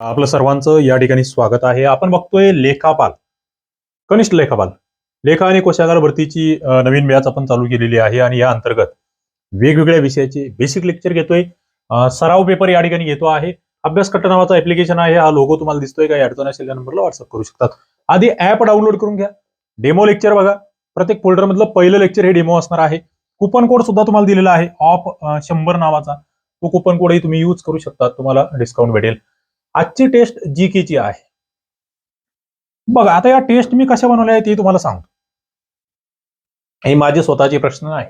आपलं सर्वांचं या ठिकाणी स्वागत आहे. आपण बघतोय लेखापाल. कनिष्ठ लेखापाल. लेखा आणि कोशागार भरतीची नवीन बॅच आपण चालू केलेली आहे आणि या अंतर्गत वेगवेगळ्या विषयाचे बेसिक लेक्चर घेतोय. सराव पेपर या ठिकाणी घेतो आहे. अभ्यास कट्ट नावाचा ऍप्लिकेशन आहे. हा लोगो तुम्हाला दिसतोय काही अडचण असेल या नंबरला व्हॉट्सअप करू शकतात. आधी ऍप डाउनलोड करून घ्या. डेमो लेक्चर बघा. प्रत्येक फोल्डर मधलं पहिलं लेक्चर हे डेमो असणार आहे. कुपन कोड सुद्धा तुम्हाला दिलेला आहे. ऑफ शंभर नावाचा. तो कुपन कोडही तुम्ही यूज करू शकता. तुम्हाला डिस्काउंट भेटेल. आजची टेस्ट जी ची आहे. बघा आता या टेस्ट मी कशा बनवल्या आहेत ते तुम्हाला सांगतो. हे माझे स्वतःचे प्रश्न आहे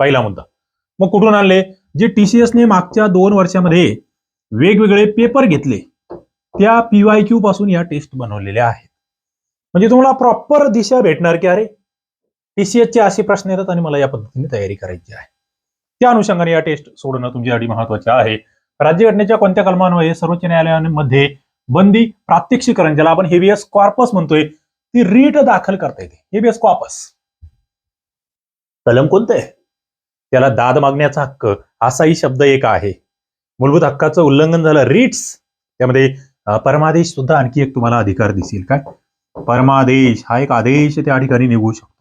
पहिला मुद्दा. मग कुठून आणले? जे टीसीएस ने मागच्या दोन वर्षामध्ये वेगवेगळे पेपर घेतले. त्या पीवाय क्यू पासून या टेस्ट बनवलेल्या आहेत. म्हणजे तुम्हाला प्रॉपर दिशा भेटणार की अरे टीसीएस चे असे प्रश्न येतात आणि मला या पद्धतीने तयारी करायची आहे. त्या अनुषंगाने या टेस्ट सोडणं तुमच्यासाठी महत्त्वाचे आहे. राज्यघटनेच्या कोणत्या कलमान्वये सर्वोच्च न्यायालयामध्ये बंदी प्रात्यक्षिकरण ज्याला आपण हेबियस कॉर्पस म्हणतोय ती रीट दाखल करता येते. हेबियस कॉर्पस कलम कोणतं आहे? त्याला दाद मागण्याचा हक्क असाही शब्द एक आहे. मूलभूत हक्काचं उल्लंघन झालं रीट्स. त्यामध्ये परमादेश सुद्धा आणखी एक तुम्हाला अधिकार दिसेल. काय? परमादेश हा एक आदेश त्या ठिकाणी निघू शकतो.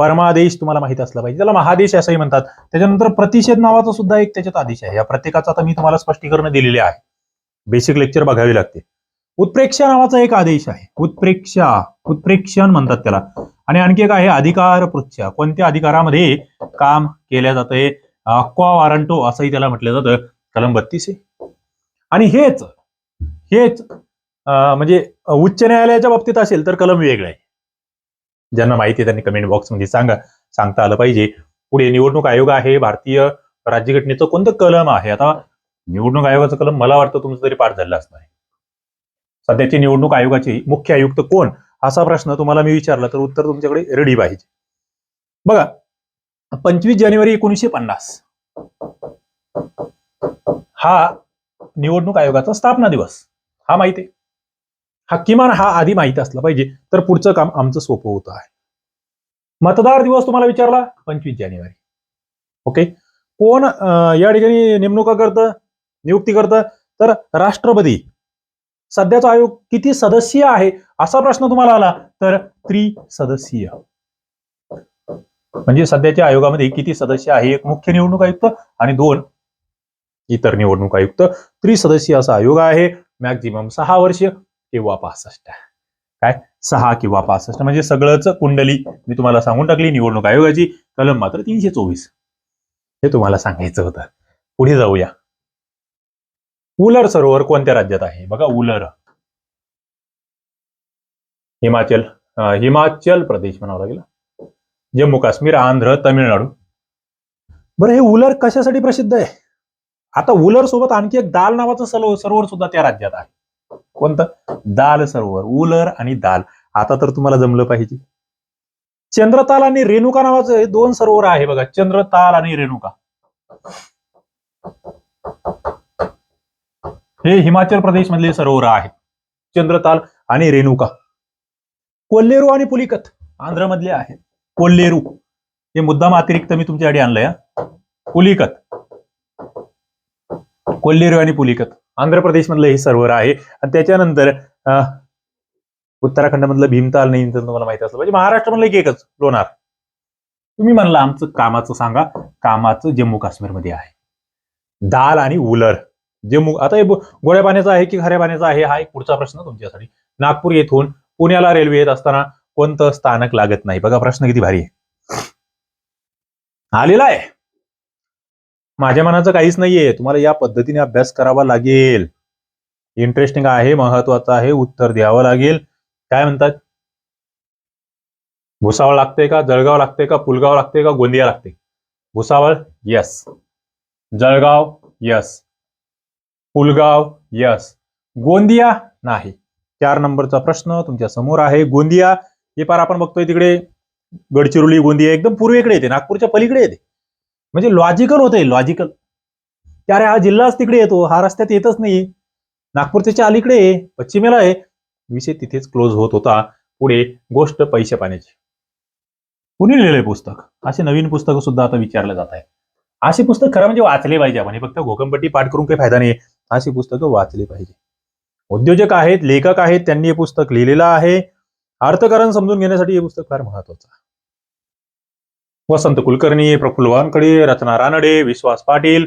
परमादेश तुम्हाला माहीत असला पाहिजे. त्याला महादेश असंही म्हणतात. त्याच्यानंतर प्रतिषेध नावाचा सुद्धा एक त्याच्यात आदेश आहे. या प्रत्येकाचा आता मी तुम्हाला स्पष्टीकरण दिलेले आहे. बेसिक लेक्चर बघावे लागते. उत्प्रेक्षा नावाचा एक आदेश आहे. उत्प्रेक्षा उत्प्रेक्षण म्हणतात त्याला. आणि आणखी एक आहे अधिकार पृच्छा कोणत्या अधिकारामध्ये काम केल्या जातंय? अक्वा वारंटो असंही त्याला म्हटलं जातं. कलम बत्तीस आहे. आणि हेच हेच अं, म्हणजे उच्च न्यायालयाच्या बाबतीत असेल तर कलम वेगळं आहे. ज्यांना माहिती आहे त्यांनी कमेंट बॉक्समध्ये सांगा सांगता आलं पाहिजे. पुढे निवडणूक आयोग आहे भारतीय राज्यघटनेचं कोणतं कलम आहे? आता निवडणूक आयोगाचं कलम मला वाटतं तुमचं तरी पाठ झालं असणार सध्याची निवडणूक आयोगाचे मुख्य आयुक्त कोण? असा प्रश्न तुम्हाला मी विचारला तर उत्तर तुमच्याकडे रेडी पाहिजे. बघा पंचवीस जानेवारी एकोणीसशे पन्नास. हा निवडणूक आयोगाचा स्थापना दिवस. हा माहिती आहे. हा किमान हा आधी माहीत असला पाहिजे. तर पुढचं काम आमचं सोपं होतं आहे. मतदार दिवस तुम्हाला विचारला पंचवीस जानेवारी. ओके कोण या ठिकाणी नेमणुका करतं नियुक्ती करतं? तर राष्ट्रपती. सध्याचा आयोग किती सदस्यीय आहे असा प्रश्न तुम्हाला आला तर त्रिसदस्यीय. म्हणजे सध्याच्या आयोगामध्ये किती सदस्य आहे एक मुख्य निवडणूक आयुक्त आणि दोन इतर निवडणूक आयुक्त. त्रिसदस्यीय असा आयोग आहे. मॅक्झिमम सहा वर्ष किंवा पासष्ट. काय? सहा किंवा पासष्ट. म्हणजे सगळंच कुंडली मी तुम्हाला सांगून टाकली. निवडणूक आयोगाची कलम मात्र तीनशे चोवीस. हे तुम्हाला सांगायचं होतं. पुढे जाऊया. उलर सरोवर कोणत्या राज्यात आहे? बघा उलर. हिमाचल हिमाचल प्रदेश म्हणावं लागेल. जम्मू काश्मीर आंध्र तमिळनाडू. बरं हे उलर कशासाठी प्रसिद्ध आहे? आता उलर सोबत आणखी एक दाल नावाचं सरोवर सुद्धा त्या राज्यात आहे. कोणतं? दाल सरोवर उलर आणि दाल. आता तर तुम्हाला जमलं पाहिजे. चंद्रताल आणि रेणुका नावाचं हे दोन सरोवर आहे बघा. चंद्रताल आणि रेणुका. हे हिमाचल प्रदेश मधले सरोवर आहेत चंद्रताल आणि रेणुका. कोल्लेरू आणि पुलिकत आंध्र मधले आहेत कोल्लेरू. हे मुद्दाम अतिरिक्त मी तुमच्यासाठी आणलंय पुलिकत. कोल्लेरू आणि पुलिकत. आंध्र प्रदेश मधलं हे सरोवर आहे. आणि त्याच्यानंतर अं, भीमताल नाही तर तुम्हाला माहिती असलं. पाहिजे म्हणजे महाराष्ट्रामधलं एक एकच लोणार. तुम्ही म्हणला आमचं कामाचं सांगा. कामाचं जम्मू काश्मीरमध्ये आहे. दाल आणि उलर. जम्मू आता हे गोड्या पाण्याचा आहे की खऱ्या पाण्याचा आहे? हा एक पुढचा प्रश्न तुमच्यासाठी. नागपूर येथून पुण्याला रेल्वे येत असताना कोणतं स्थानक लागत नाही? बघा प्रश्न किती भारी आहे. आलेला आहे. माझ्या मनाचं काहीच नाहीये. तुम्हाला या पद्धतीने अभ्यास करावा लागेल. इंटरेस्टिंग आहे महत्वाचं आहे उत्तर द्यावं लागेल. काय म्हणतात? भुसावळ लागते का? जळगाव लागते का? पुलगाव लागते का? गोंदिया लागते. Bhusawal yes Jalgaon yes Pulgaon yes Gondia नाही. चार नंबरचा प्रश्न तुमच्यासमोर आहे. गोंदिया हे पार आपण बघतोय तिकडे. गडचिरोली गोंदिया एकदम पूर्वेकडे येते. नागपूरच्या पलीकडे येते. म्हणजे लॉजिकल होतंय लॉजिकल अरे हा जिल्हाच तिकडे येतो हा रस्त्यात येतच नाही नागपूर त्याच्या अलीकडे पश्चिमेला आहे. विषय तिथेच क्लोज होत होता. पुढे गोष्ट पैसे पाण्याची. कुणी लिहिलंय पुस्तक? असे नवीन पुस्तकं सुद्धा आता विचारलं जात आहे. अशी पुस्तक खरं म्हणजे वाचले पाहिजे आपण. हे फक्त घोकंपट्टी पाठ करून काही फायदा नाही अशी पुस्तकं वाचली पाहिजे. उद्योजक आहेत लेखक आहेत त्यांनी हे पुस्तक लिहिलेलं आहे. अर्थकारण समजून घेण्यासाठी हे पुस्तक फार महत्वाचं आहे. वसंत कुलकर्णी प्रफुल्ल वानकडे रचना रानडे विश्वास पाटील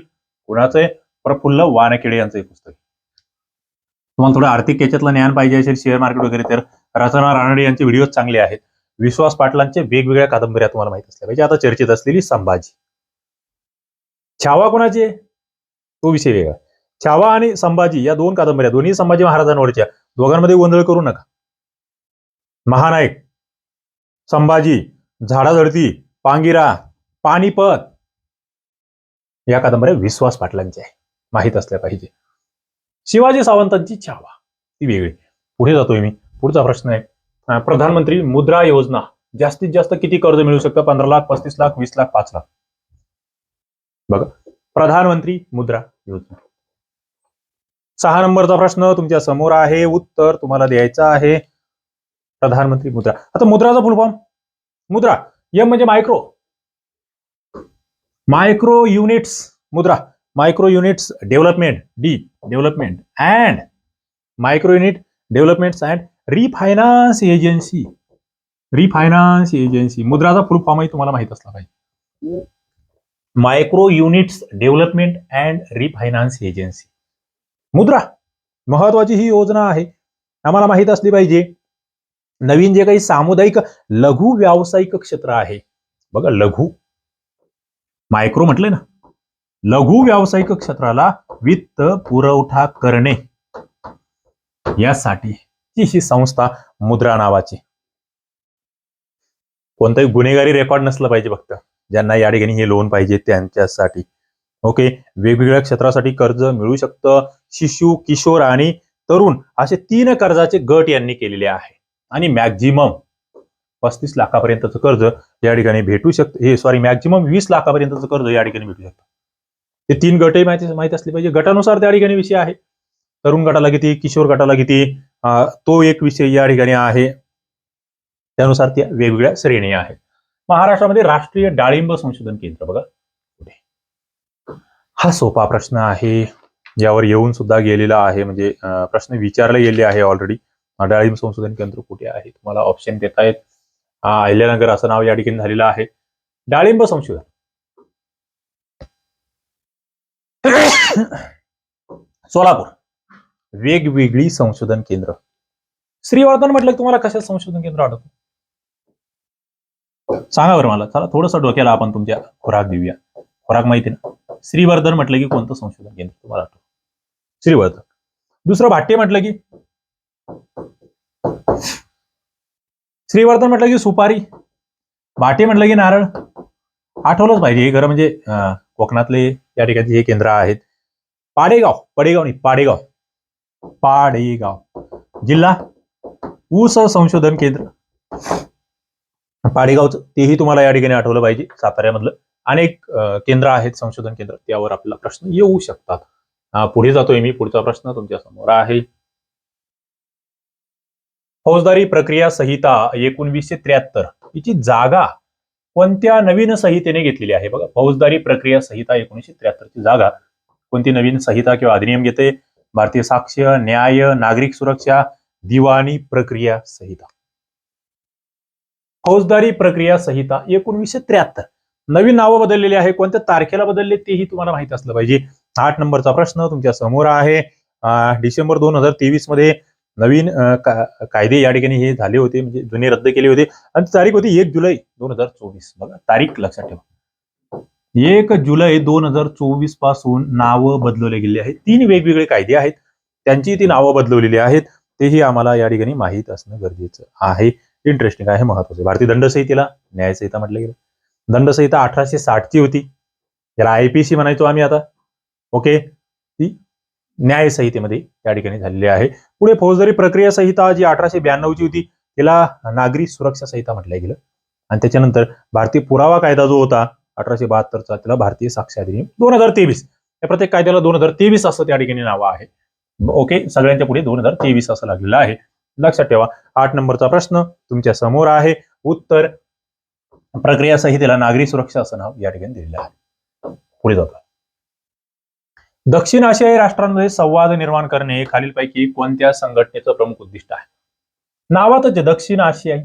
कुणाचे? प्रफुल्ल वानखेडे यांचं हे पुस्तक. तुम्हाला थोडं आर्थिक याच्यातलं ज्ञान पाहिजे असेल शेअर मार्केट वगैरे तर रचना रानडे यांचे व्हिडिओ चांगले आहेत. विश्वास पाटलांचे वेगवेगळ्या कादंबऱ्या तुम्हाला माहीत असल्या पाहिजे. आता चर्चेत असलेली संभाजी. छावा कोणाची? तो विषय वेगळा. छावा आणि संभाजी या दोन कादंबऱ्या दोन्ही संभाजी महाराजांवरच्या दोघांमध्ये गोंधळ करू नका. महानायक संभाजी झाडाझडती पांगिरा पानिपत. या कादंबऱ्या विश्वास पाटलांची आहे. माहीत असल्या पाहिजे. शिवाजी सावंतांची छावा ती वेगळी. पुढे जातोय मी. पुढचा प्रश्न आहे. प्रधानमंत्री मुद्रा योजना. जास्तीत जास्त किती कर्ज मिळू शकतं? पंधरा लाख पस्तीस लाख वीस लाख पाच लाख. बघा. प्रधानमंत्री मुद्रा योजना. सहा नंबरचा प्रश्न तुमच्यासमोर आहे. उत्तर तुम्हाला द्यायचं आहे. प्रधानमंत्री मुद्रा. आता मुद्राचा फुल फॉर्म मुद्रा. एम म्हणजे micro micro units Mudra micro units development D development and micro unit development and refinance agency refinance agency मुद्राचा फुल फॉर्मही तुम्हाला माहीत असला पाहिजे. Micro units development and refinance agency Mudra. महत्वाची ही योजना आहे. आम्हाला माहीत असली पाहिजे. नवीन जे काही सामुदायिक लघु व्यावसायिक क्षेत्र आहे बघा लघु. मायक्रो म्हटले ना. लघु व्यावसायिक क्षेत्राला वित्त पुरवठा करणे. यासाठी ची ही संस्था मुद्रा नावाची. कोणताही गुन्हेगारी रेकॉर्ड नसलं पाहिजे फक्त. ज्यांना या ठिकाणी हे लोन पाहिजे त्यांच्यासाठी. ओके वेगवेगळ्या क्षेत्रासाठी कर्ज मिळू शकतं. शिशु किशोर आणि तरुण असे तीन कर्जाचे गट यांनी केलेले आहे. आणि मॅक्झिमम पस्तीस लाखापर्यंतचं कर्ज या ठिकाणी भेटू शकतं. हे सॉरी मॅक्झिमम वीस लाखापर्यंतचं कर्ज या ठिकाणी भेटू शकतं. ते तीन गटही माहिती माहिती असले पाहिजे. गटानुसार त्या ठिकाणी विषय आहे. तरुण गटाला किती किशोर गटाला किती तो एक विषय या ठिकाणी आहे. त्यानुसार त्या वेगवेगळ्या श्रेणी आहेत. महाराष्ट्रामध्ये राष्ट्रीय डाळिंब संशोधन केंद्र बघा. कुठे? हा सोपा प्रश्न आहे. यावर येऊन सुद्धा गेलेला आहे. म्हणजे प्रश्न विचारले गेले आहे ऑलरेडी डाळिंब संशोधन केंद्र कुठे आहे? तुम्हाला ऑप्शन देत आहेत अहिल्यानगर असं नाव या ठिकाणी झालेलं आहे. डाळिंब संशोधन. सोलापूर. वेगवेगळी संशोधन केंद्र. श्रीवर्धन म्हटलं की तुम्हाला कशा संशोधन केंद्र आठवतो सांगा बरं मला. चला थोडस डोक्याला आपण तुमच्या खुराक देऊया. खुराक माहिती ना? श्रीवर्धन म्हटलं की कोणतं संशोधन केंद्र तुम्हाला आठवतो श्रीवर्धन. दुसरं भाट्य म्हटलं की श्रीवर्धन म्हटलं की सुपारी भाटी म्हटलं की नारळ. आठवलंच पाहिजे हे खरं म्हणजे कोकणातले या ठिकाणी हे केंद्र आहेत. पाडेगाव पडेगाव नाही पाडेगाव. पाडेगाव. जिल्हा ऊस संशोधन केंद्र. पाडेगावचं तेही तुम्हाला या ठिकाणी आठवलं पाहिजे साताऱ्यामधलं. अनेक केंद्र आहेत संशोधन केंद्र त्यावर आपला प्रश्न येऊ शकतात. पुढे जातोय मी पुढचा प्रश्न तुमच्यासमोर आहे. फौजदारी प्रक्रिया संहिता एकोणवीसशे त्र्याहत्तर. हिची जागा कोणत्या नवीन संहितेने घेतलेली आहे? बघा फौजदारी प्रक्रिया संहिता एकोणीसशे त्र्याहत्तरची जागा. कोणती नवीन संहिता किंवा अधिनियम घेते? भारतीय साक्ष न्याय नागरिक सुरक्षा दिवाणी प्रक्रिया संहिता. फौजदारी प्रक्रिया संहिता एकोणवीसशे त्र्याहत्तर. नवीन नावं बदललेली आहे. कोणत्या तारखेला बदलले तेही तुम्हाला माहीत असलं पाहिजे. आठ नंबरचा प्रश्न तुमच्यासमोर आहे. डिसेंबर दोन हजार तेवीसमध्ये नवीन का- कायदे या ठिकाणी हे झाले होते म्हणजे जुने रद्द केले होते. आणि तारीख होती एक जुलै दोन हजार चोवीस. बघा तारीख लक्षात ठेवा. एक जुलै दोन हजार चोवीसपासून नावं बदलवले गेले आहेत. तीन वेगवेगळे कायदे आहेत. त्यांची ती नावं बदलवलेली आहेत. तेही आम्हाला या ठिकाणी माहीत असणं गरजेचं आहे. इंटरेस्टिंग आहे महत्वाचं भारतीय दंड संहितेला न्यायसंहिता म्हटलं गेलं. दंडसंहिता अठराशे साठची होती. याला आयपीसी म्हणायचो आम्ही आता. ओके न्याय संहितेमध्ये या ठिकाणी झालेली आहे. पुढे फौजदारी प्रक्रिया संहिता जी अठराशे ब्याण्णवची होती तिला नागरी सुरक्षा संहिता म्हटलं गेलं. आणि त्याच्यानंतर भारतीय पुरावा कायदा जो होता अठराशे बहात्तरचा त्याला भारतीय साक्ष अधिनियम दोन हजार तेवीस. या प्रत्येक कायद्याला दोन हजार तेवीस असं त्या ठिकाणी नाव आहे. ओके सगळ्यांच्या पुढे दोन हजार तेवीस असं लागलेलं आहे. लक्षात ठेवा आठ नंबरचा प्रश्न तुमच्यासमोर आहे. उत्तर प्रक्रिया संहितेला नागरी सुरक्षा असं नाव या ठिकाणी दिलेलं आहे. पुढे जातो दक्षिण आशियाई राष्ट्रांमध्ये संवाद निर्माण करणे खालीलपैकी कोणत्या संघटनेचं प्रमुख उद्दिष्ट आहे? नावातच दक्षिण आशियाई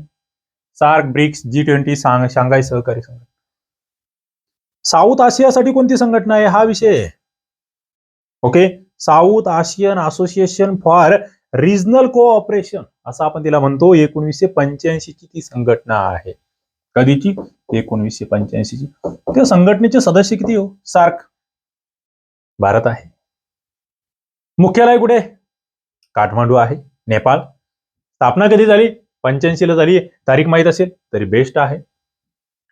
SAARC BRICS G twenty Shanghai सहकारी संघटना. साऊथ आशियासाठी कोणती संघटना आहे? हा विषय okay? South Asian association for regional cooperation असं आपण तिला म्हणतो. एकोणीसशे पंच्याऐंशी ची ती संघटना आहे. कधीची? एकोणीसशे पंच्याऐंशी ची त्या संघटनेचे सदस्य किती हो? सार्क भारत आहे. मुख्यालय कुठे? काठमांडू आहे. नेपाळ. स्थापना कधी झाली? पंच्याऐंशीला झाली. तारीख माहीत असेल तरी बेस्ट आहे.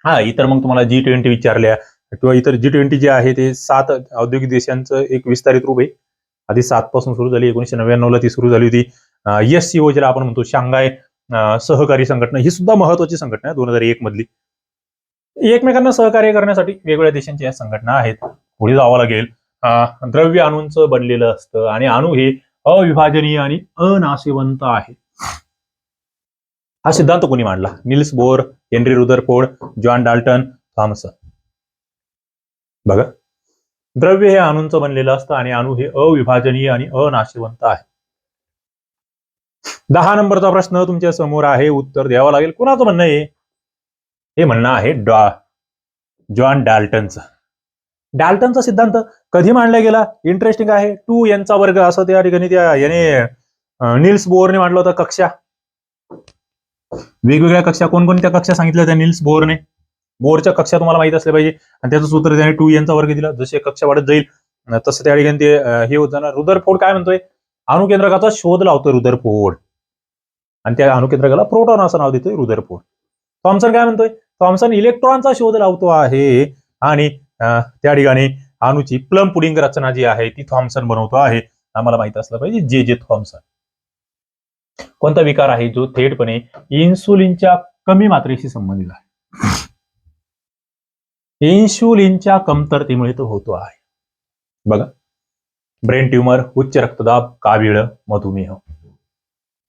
हा इतर मग तुम्हाला जी ट्वेंटी विचारल्या. किंवा इतर जी ट्वेंटी जे आहे ते सात औद्योगिक देशांचं एक विस्तारित रूप आहे. आधी सात पासून सुरू झाली. एकोणीशे नव्याण्णवला ती सुरू झाली होती. एस सी ओ ज्याला आपण म्हणतो शांघाय सहकारी संघटना. ही सुद्धा महत्वाची संघटना आहे दोन हजार एक मधली. एकमेकांना सहकार्य करण्यासाठी वेगवेगळ्या देशांच्या या संघटना आहेत. पुढे जावं लागेल. द्रव्य अणूंचं बनलेलं असतं आणि अणू हे अविभाजनीय आणि अनाशिवंत आहे. हा सिद्धांत कोणी मांडला? Niels Bohr Henry Rutherford John Dalton Thomson बघा. द्रव्य हे अणूंचं बनलेलं असतं आणि अणू हे अविभाजनीय आणि अनाशिवंत आहे. दहा नंबरचा प्रश्न तुमच्यासमोर आहे. उत्तर द्यावं लागेल. कुणाचं म्हणणं आहे? हे म्हणणं आहे डॉ जॉन डाल्टनचं. डाल्टनचा सिद्धांत कधी मांडला गेला? इंटरेस्टिंग आहे. टू यांचा वर्ग असं त्या ठिकाणी त्या याने अं, निल्स बोरने मांडलं होतं कक्षा. वेगवेगळ्या कक्षा कोणकोणत्या कक्षा सांगितल्या त्या निल्स बोअरने बोरच्या कक्षा तुम्हाला माहीत असल्या पाहिजे. आणि त्याचं सूत्र त्याने टू यांचा वर्ग दिला. जसे कक्षा वाढत जाईल तसं त्या ठिकाणी ते हे होत जाणार रुदरफोर्ड काय म्हणतोय? अणुकेंद्रकाचा शोध लावतोय रुदरफोर्ड आणि त्या अणुकेंद्रकाला प्रोटॉन असं नाव देतोय रुदरफोर्ड थॉम्सन काय म्हणतोय? थॉम्सन इलेक्ट्रॉनचा शोध लावतो आहे. आणि त्या ठिकाणी अणूची प्लम पुडिंग रचना जी आहे ती थॉम्सन बनवतो आहे. आम्हाला माहीत असलं पाहिजे जे जे थॉम्सन. कोणता विकार आहे जो थेटपणे इन्सुलिनच्या कमी मात्रेशी संबंधित आहे? इन्सुलिनच्या कमतरतेमुळे तो होतो आहे. बघा. ब्रेन ट्युमर उच्च रक्तदाब कावीळ मधुमेह.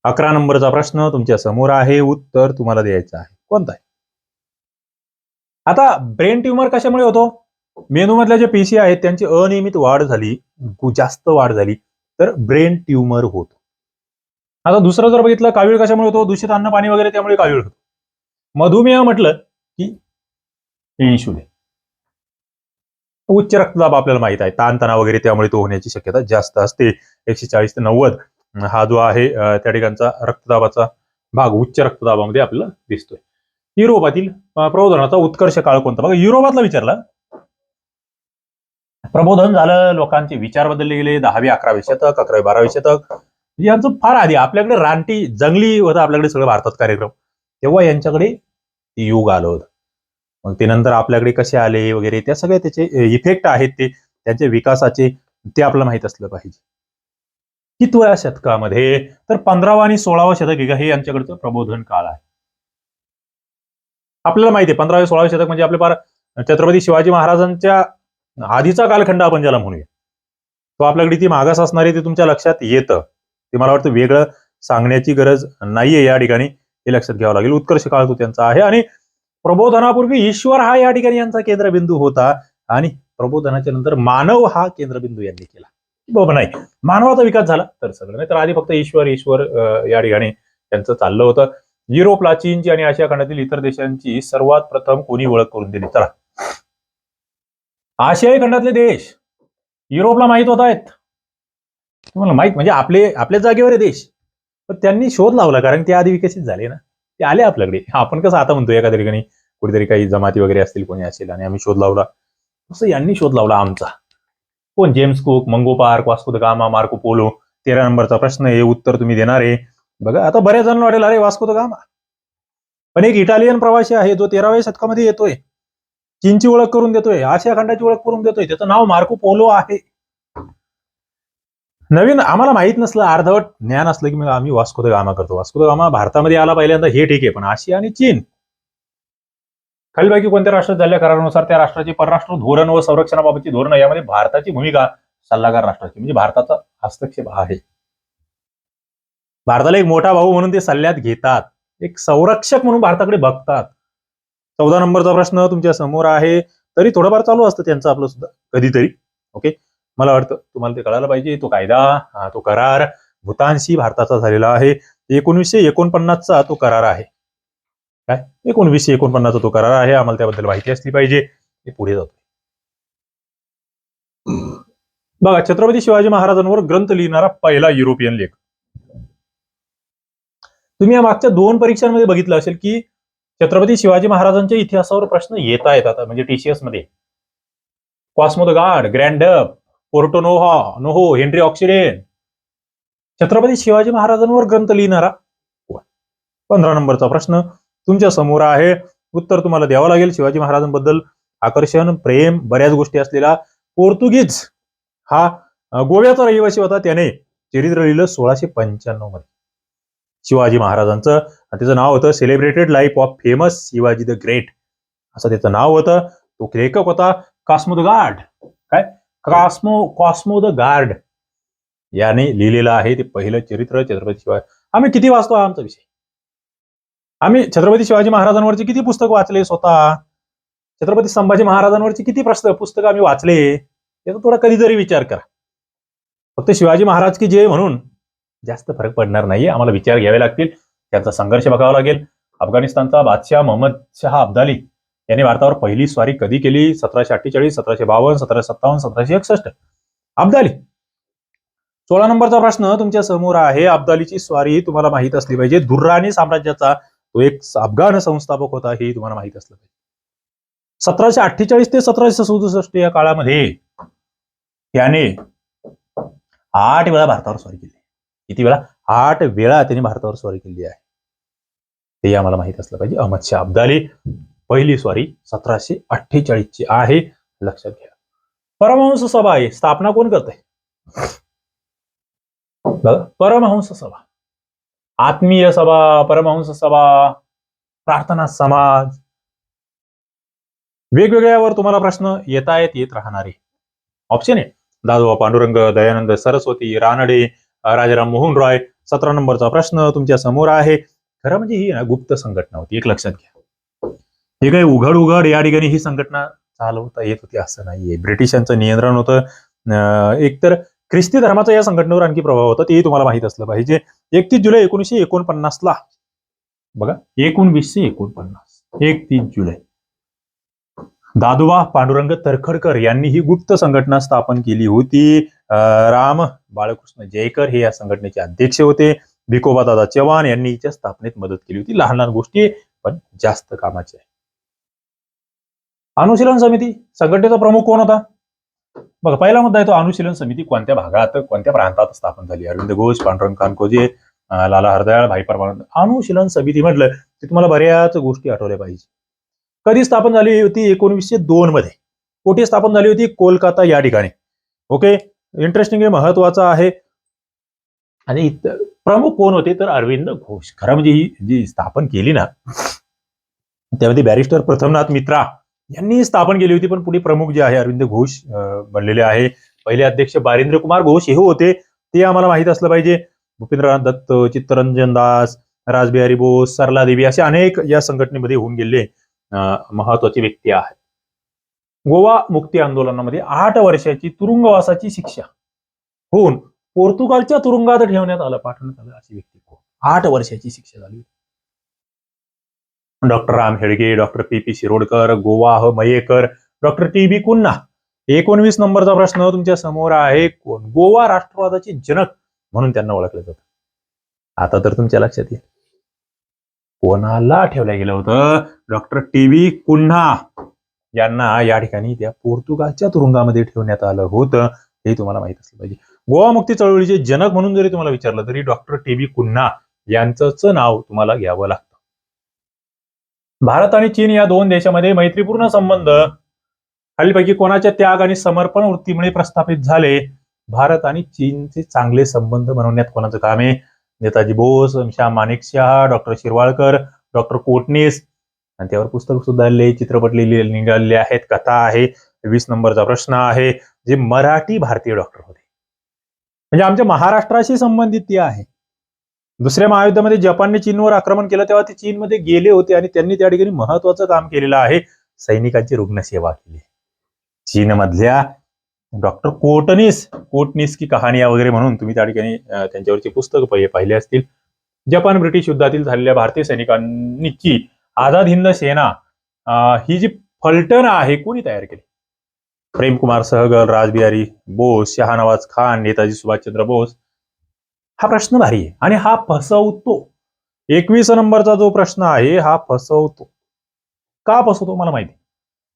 अकरा नंबरचा प्रश्न तुमच्यासमोर आहे उत्तर तुम्हाला द्यायचं आहे. कोणता आहे? आता ब्रेन ट्युमर कशामुळे होतो? मेंदूमधल्या ज्या पेशी आहेत त्यांची अनियमित वाढ झाली जास्त वाढ झाली तर ब्रेन ट्युमर होतो. आता दुसरं जर बघितलं कावीळ कशामुळे होतो? दूषित अन्न पाणी वगैरे त्यामुळे कावीळ होतो. मधुमेह म्हटलं की इन्शुलिन उच्च रक्तदाब आपल्याला माहीत आहे. ताणतणाव वगैरे त्यामुळे तो होण्याची शक्यता जास्त असते. एकशे चाळीस ते नव्वद हा जो आहे त्या ठिकाणचा रक्तदाबाचा भाग उच्च रक्तदाबामध्ये आपल्याला दिसतोय. युरोपातील प्रबोधनाचा उत्कर्ष काळ कोणता? बघा युरोपातला विचारला. प्रबोधन झालं लोकांचे विचार बदलले गेले दहावी अकरावी शतक अकरावी बारावी शतक. म्हणजे यांचं फार आधी आपल्याकडे रानटी जंगली होता आपल्याकडे सगळं भारतात कार्यक्रम. तेव्हा यांच्याकडे युग आलं होतं. मग ते नंतर आपल्याकडे कसे आले वगैरे त्या सगळ्या त्याचे इफेक्ट आहेत ते. त्यांचे विकासाचे ते आपल्याला माहीत असलं पाहिजे. कितव्या शतकामध्ये? तर पंधरावा आणि सोळावा शतक हे यांच्याकडचं प्रबोधन काळ आहे. आपल्याला माहिती आहे पंधराव्या सोळाव्या शतक म्हणजे आपले फार छत्रपती शिवाजी महाराजांच्या आधीचा कालखंड आपण ज्याला म्हणूया. तो आपल्याकडे ती मागास असणारी ते तुमच्या लक्षात येतं. ते मला वाटतं वेगळं सांगण्याची गरज नाहीये या ठिकाणी. हे लक्षात घ्यावं लागेल. उत्कर्ष काळ तो त्यांचा आहे आणि प्रबोधनापूर्वी ईश्वर हा या ठिकाणी यांचा केंद्रबिंदू होता आणि प्रबोधनाच्या नंतर मानव हा केंद्रबिंदू यांनी केला. बाबा नाही? मानवाचा विकास झाला. तर सगळं नाही तर आधी फक्त ईश्वर ईश्वर या ठिकाणी त्यांचं चाललं होतं. युरोपला चीनची आणि आशिया खंडातील इतर देशांची सर्वात प्रथम कोणी ओळख करून दिली? चला. आशियाई खंडातले देश युरोपला माहीत होत आहेत तुम्हाला माहीत म्हणजे आपले आपल्या जागेवर आहे देश. पण त्यांनी शोध लावला कारण ते आधी विकसित झाले ना. ते आले आपल्याकडे. आपण कसं आता म्हणतो एका ठिकाणी कुठेतरी काही जमाती वगैरे असतील कोणी असेल आणि आम्ही शोध लावला. तसं यांनी शोध लावला आमचा. कोण? James Cook Mungo Park Vasco da Gama Marco Polo. तेरा नंबरचा प्रश्न आहे उत्तर तुम्ही देणार आहे. बघा आता बऱ्याच जण वाटेल अरे वास्को द गामा. पण एक इटालियन प्रवासी आहे जो तेराव्या शतकामध्ये येतोय. चीनची ओळख करून देतोय आशिया खंडाची ओळख करून देतोय त्याचं नाव मार्को पोलो आहे. नवीन आम्हाला माहीत नसलं अर्धवट ज्ञान असलं की मग आम्ही वास्को द गामा करतो. वास्को द गामा भारतामध्ये आला पहिल्यांदा हे ठीक आहे पण आशिया आणि चीन. खालीलपैकी कोणत्या राष्ट्रात झालेल्या करारानुसार त्या राष्ट्राचे परराष्ट्र धोरण व संरक्षणाबाबतची धोरण यामध्ये भारताची भूमिका सल्लागार राष्ट्राची म्हणजे भारताचा हस्तक्षेप आहे. भारताला एक मोठा भाऊ म्हणून ते सल्ल्यात घेतात. एक संरक्षक म्हणून भारताकडे बघतात. चौदा नंबरचा प्रश्न तुमच्यासमोर आहे. तरी थोडंफार चालू असतं त्यांचं आपलं सुद्धा. कधीतरी. ओके मला वाटतं तुम्हाला ते कळायला पाहिजे. तो कायदा हा, तो करार भूतानशी भारताचा झालेला आहे. एकोणीसशे एकोणपन्नासचा तो करार आहे. काय? एकोणवीसशे एकोणपन्नासचा तो करार आहे. आम्हाला त्याबद्दल माहिती असली पाहिजे. ते पुढे जातो. बघा छत्रपती शिवाजी महाराजांवर ग्रंथ लिहिणारा पहिला युरोपियन लेख तुम्ही या मागच्या दोन परीक्षांमध्ये बघितलं असेल की छत्रपती शिवाजी महाराजांच्या इतिहासावर प्रश्न येता येतात म्हणजे टीसीएसमध्ये. Cosmo da Guarda Grant Duff Porto नोहा नोहो हेनरी ऑक्सिडेन छत्रपती शिवाजी महाराजांवर ग्रंथ लिहिणारा पंधरा नंबरचा प्रश्न तुमच्यासमोर आहे. उत्तर तुम्हाला द्यावं लागेल. शिवाजी महाराजांबद्दल आकर्षण प्रेम बऱ्याच गोष्टी असलेला पोर्तुगीज हा गोव्याचा रहिवासी होता. त्याने चरित्र लिहिलं सोळाशे पंच्याण्णवमध्ये शिवाजी महाराजांचं. आणि त्याचं नाव होतं celebrated life of famous Shivaji the great असं त्याचं नाव होतं. तो लेखक होता कास्मो द गार्ड काय? कास्मो कॉस्मो द गार्ड याने लिहिलेलं आहे ते पहिलं चरित्र छत्रपती शिवाजी. आम्ही किती वाचतो हा आमचा विषय? आम्ही छत्रपती शिवाजी महाराजांवरचे किती पुस्तक वाचले स्वतः? छत्रपती संभाजी महाराजांवरची किती प्रश्न पुस्तकं आम्ही वाचले? याचा थोडा कधीतरी विचार करा. फक्त शिवाजी महाराज की जय म्हणून जास्त फरक पडणार नाही आम्हाला विचार घ्यावे लागतील. त्यांचा संघर्ष बघावा लागेल. अफगाणिस्तानचा बादशाह मोहम्मद शहा अब्दाली यांनी भारतावर पहिली स्वारी कधी केली? सतराशे अठ्ठेचाळीस सतराशे बावन्न सतराशे सत्तावन्न सतराशे एकसष्ट. अब्दाली. सोळा नंबरचा प्रश्न तुमच्यासमोर आहे. अब्दालीची स्वारी तुम्हाला माहीत असली पाहिजे. दुर्राणी साम्राज्याचा तो एक अफगाण संस्थापक होता हे तुम्हाला माहीत असलं पाहिजे. सतराशे अठ्ठेचाळीस ते सतराशे सदुसष्ट या काळामध्ये त्याने आठ वेळा भारतावर स्वारी केली. किती वेळा? आठ वेळा त्यांनी भारतावर स्वारी केली आहे. ते आम्हाला माहीत असलं पाहिजे. अहमद शाह अब्दाली पहिली स्वारी सतराशे अठ्ठेचाळीस ची आहे. लक्षात घ्या. परमहंस सभा आहे. स्थापना कोण करते? परमहंस सभा. आत्मीय सभा परमहंस सभा प्रार्थना समाज. वेगवेगळ्यावर तुम्हाला प्रश्न येतायत येत येत राहणारे. ऑप्शन आहे दादोबा पांडुरंग दयानंद सरस्वती रानडे राजाराम मोहन रॉय सतरा नंबरचा प्रश्न तुमच्यासमोर आहे. खरं म्हणजे ही ना गुप्त संघटना होती. एक लक्षात घ्या. हे काही उघड उघड या ठिकाणी ही संघटना चालवता येत होती असं नाहीये. ब्रिटिशांचं नियंत्रण होतं. अं, एकतर ख्रिस्ती धर्माचा या संघटनेवर आणखी प्रभाव होता तेही तुम्हाला माहीत असलं पाहिजे. एकतीस जुलै एकोणीसशे एकोणपन्नास ला. बघा एकोणवीसशे एकोणपन्नास एकतीस जुलै. दादोबा पांडुरंग तरखडकर यांनी ही गुप्त संघटना स्थापन केली होती. राम बाळकृष्ण जयकर हे या संघटनेचे अध्यक्ष होते. भिकोबा दादा चव्हाण यांनी हिच्या स्थापनेत मदत केली होती. लहान लहान गोष्टी पण जास्त कामाच्या आहे. अनुशीलन समिती संघटनेचा प्रमुख कोण होता? बघा पहिला मुद्दा आहे तो अनुशीलन समिती कोणत्या भागात कोणत्या प्रांतात स्थापन झाली? अरविंद घोष पांडुरंग कानकोजे लाला हरदयाळ भाई परमानंद. अनुशीलन समिती म्हटलं की तुम्हाला बऱ्याच गोष्टी आठवल्या पाहिजे. कधी स्थापन झाली होती? एकोणवीसशे दोन मध्ये. कोठे स्थापन झाली होती? कोलकाता या ठिकाणी. ओके? इंटरेस्टिंग आहे महत्वाचं आहे. आणि प्रमुख कोण होते? तर अरविंद घोष. खरं म्हणजे ही जी स्थापन केली ना त्यामध्ये बॅरिस्टर प्रथमनाथ मित्रा यांनी स्थापन केली होती. पण पुढे प्रमुख जे आहे अरविंद घोष बनलेले आहे. पहिले अध्यक्ष बारिंद्र कुमार घोष हे होते. ते आम्हाला माहीत असलं पाहिजे. भूपेंद्रनाथ दत्त चित्तरंजन दास राजबिहारी बोस सरला देवी असे अनेक या संघटनेमध्ये होऊन गेलेले महत्वाची व्यक्ती आहेत. गोवा मुक्ती आंदोलनामध्ये आठ वर्षाची तुरुंगवासाची शिक्षा. होऊन पोर्तुगालच्या तुरुंगात ठेवण्यात आलं पाठवण्यात आलं अशी व्यक्ती कोण? आठ वर्षाची शिक्षा झाली डॉक्टर राम हेडगे doctor P P Shirodkar गोवाह Mayekar doctor T B Cunha एकोणवीस नंबरचा प्रश्न तुमच्यासमोर आहे कोण? गोवा राष्ट्रवादाचे जनक म्हणून त्यांना ओळखलं जात. आता तर तुमच्या लक्षात येईल. कोणाला ठेवलं गेलं होतं? डॉक्टर टी बी कुन्हा यांना या ठिकाणी त्या पोर्तुगालच्या तुरुंगामध्ये ठेवण्यात आलं होतं. हे तुम्हाला माहीत असलं पाहिजे. गोवा मुक्ती चळवळीचे जनक म्हणून जरी तुम्हाला विचारलं तरी डॉक्टर टी बी कुन्हा यांचंच नाव तुम्हाला घ्यावं लागतं. भारत आणि चीन या दोन देशामध्ये मैत्रीपूर्ण संबंध. खालीपैकी कोणाच्या त्याग आणि समर्पण वृत्तीमुळे प्रस्थापित झाले? भारत आणि चीनचे चांगले संबंध बनवण्यात कोणाचं काम आहे? नेताजी बोस श्याम माणिकशाह डॉक्टर शिरवाळकर डॉक्टर कोटणीस आणि त्यावर पुस्तक सुद्धा लिहिले चित्रपट लिहिले निघालेले आहेत. कथा आहे वीस नंबरचा प्रश्न आहे जे मराठी भारतीय डॉक्टर होते. म्हणजे आमच्या महाराष्ट्राशी संबंधित ते आहे. दुसऱ्या महायुद्धामध्ये जपानने चीनवर आक्रमण केलं तेव्हा ते चीनमध्ये गेले होते आणि त्यांनी त्या ठिकाणी महत्वाचं काम केलेलं आहे. सैनिकांची रुग्णसेवा केली. चीनमधल्या डॉक्टर कोटनीस कोटनीस की कहानिया वगैरे म्हणून तुम्ही त्या ठिकाणी त्यांच्यावरची पुस्तकं पाहिले असतील. जपान ब्रिटिश युद्धातील झालेल्या भारतीय सैनिकांची आझाद हिंद सेना ही जी फलटण आहे कोणी तयार केली? प्रेमकुमार सहगल राजबिहारी बोस शहानवाज खान नेताजी सुभाषचंद्र बोस हा प्रश्न भारी आहे आणि हा फसवतो. एकवीस नंबरचा जो प्रश्न आहे हा फसवतो. का फसवतो मला माहिती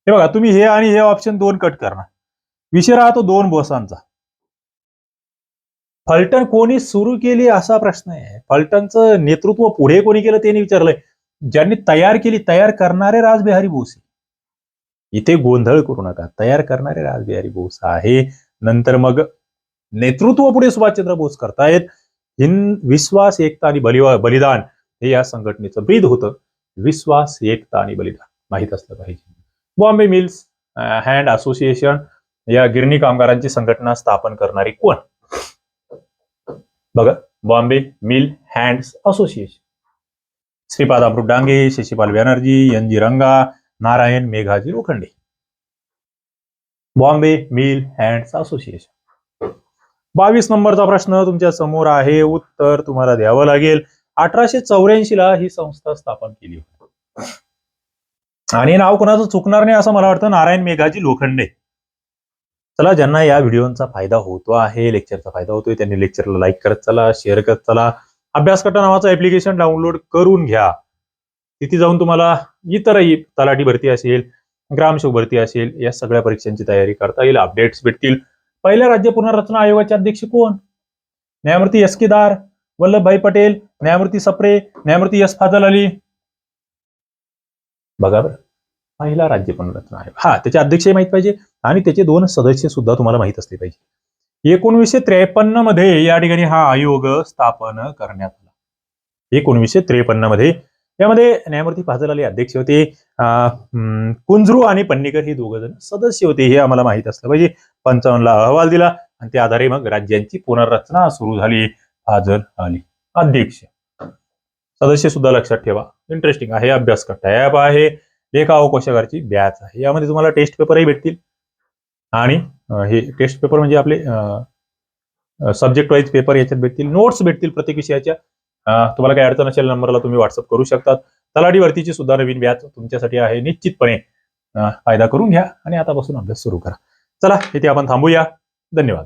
हे बघा तुम्ही हे आणि हे ऑप्शन दोन कट करणार. विषय राहतो दोन बोसांचा. फलटण कोणी सुरू केली असा प्रश्न आहे? फलटणचं नेतृत्व पुढे कोणी केलं त्यांनी विचारलंय. ज्यांनी तयार केली तयार करणारे राजबिहारी बोस इथे गोंधळ करू नका. तयार करणारे राजबिहारी बोस आहे. नंतर मग नेतृत्व पुढे सुभाषचंद्र बोस करतायत. हिंद विश्वास एकता आणि बलिवा बलिदान हे या संघटनेचं ब्रीद होतं. विश्वास एकता आणि बलिदान. माहीत असलं पाहिजे. बॉम्बे मिल्स हँड असोसिएशन या गिरणी कामगारांची संघटना स्थापन करणारी कोण? बघा Bombay mill hands association. Shripad Amrit Dange Shashipal Banerjee N G Ranga Narayan Meghaji Lokhande. Bombay mill hands association. बावीस नंबरचा प्रश्न तुमच्यासमोर आहे. उत्तर तुम्हाला द्यावं लागेल. अठराशे चौऱ्याऐंशी ला ही संस्था स्थापन केली होती. आणि नाव कोणाचं चुकणार नाही असं मला वाटतं. नारायण मेघाजी लोखंडे. चला ज्यांना या व्हिडिओचा फायदा होतो आहे लेक्चरचा फायदा होतोय त्यांनी लेक्चरला लाईक करत चला शेअर करत चला. अभ्यासकटा नावाचं ऍप्लिकेशन डाउनलोड करून घ्या. तिथे जाऊन तुम्हाला इतरही तलाठी भरती असेल ग्रामसेवक भरती असेल या सगळ्या परीक्षांची तयारी करता येईल अपडेट्स भेटतील. पहिल्या राज्य पुनर्रचना आयोगाचे अध्यक्ष कोण? न्यायमूर्ती एस के दार वल्लभभाई पटेल न्यायमूर्ती सप्रे न्यायमूर्ती एस फाजल अली. बघा बरं पहिला राज्य पुनर्रचना आयोग. हा त्याचे अध्यक्षही माहीत पाहिजे आणि त्याचे दोन सदस्य सुद्धा तुम्हाला माहीत असले पाहिजे. एकोणीसशे त्रेपन्नमध्ये या ठिकाणी हा आयोग स्थापन करण्यात आला. एकोणीसशे त्रेपन्नमध्ये यामध्ये न्यायमूर्ती फाजल अली अध्यक्ष होते कुंजरू आणि पन्नीकर हे दोघ जण सदस्य होते हे आम्हाला माहीत असलं पाहिजे. पंचावन्नला अहवाल दिला आणि त्या आधारे मग राज्यांची पुनर्रचना सुरू झाली फाजल अली अध्यक्ष. सदस्य सुद्धा लक्षात ठेवा इंटरेस्टिंग आहे अभ्यास करता ॲप आहे लेखा अवकोशागारची बॅच आहे. यामध्ये तुम्हाला टेस्ट पेपरही भेटतील. आणि हे टेस्ट पेपर म्हणजे आपले सब्जेक्ट वाईज पेपर याच्यात भेटतील नोट्स भेटतील प्रत्येक विषयाच्या. तुम्हाला काही अडचण असेल नंबरला तुम्ही व्हॉट्सअप करू शकतात. तलाठी भरतीची सुद्धा नवीन व्याज तुमच्यासाठी आहे. निश्चितपणे फायदा करून घ्या आणि आतापासून अभ्यास सुरू करा. चला इथे आपण थांबूया. धन्यवाद.